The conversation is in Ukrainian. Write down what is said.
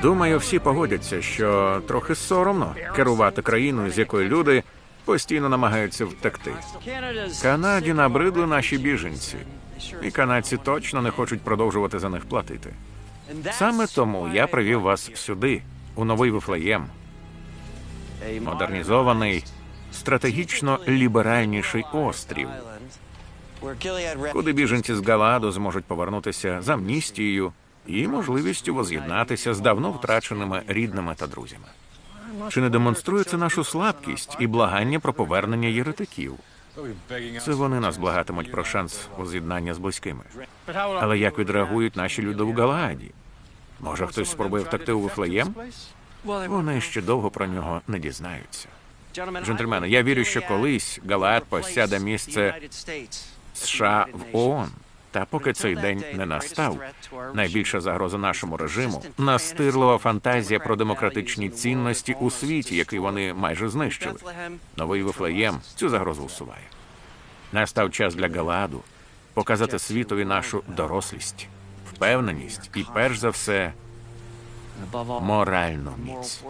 Думаю, всі погодяться, що трохи соромно керувати країною, з якої люди постійно намагаються втекти. Канаді набридли наші біженці, і канадці точно не хочуть продовжувати за них платити. Саме тому я привів вас сюди, у новий Вифлеєм, модернізований, стратегічно ліберальніший острів, куди біженці з Галаду зможуть повернутися з амністією і можливістю воз'єднатися з давно втраченими рідними та друзями. Чи не демонструє це нашу слабкість і благання про повернення єретиків? Це вони нас благатимуть про шанс воз'єднання з близькими. Але як відреагують наші люди у Галааді? Може, хтось спробує втекти у Вифлеєм? Вони ще довго про нього не дізнаються. Джентльмени, я вірю, що колись Галаад посяде місце США в ООН. Та поки цей день не настав, найбільша загроза нашому режиму настирлива фантазія про демократичні цінності у світі, який вони майже знищили. Новий Вифлеєм цю загрозу усуває. Настав час для Галааду показати світові нашу дорослість, впевненість і, перш за все, моральну міць.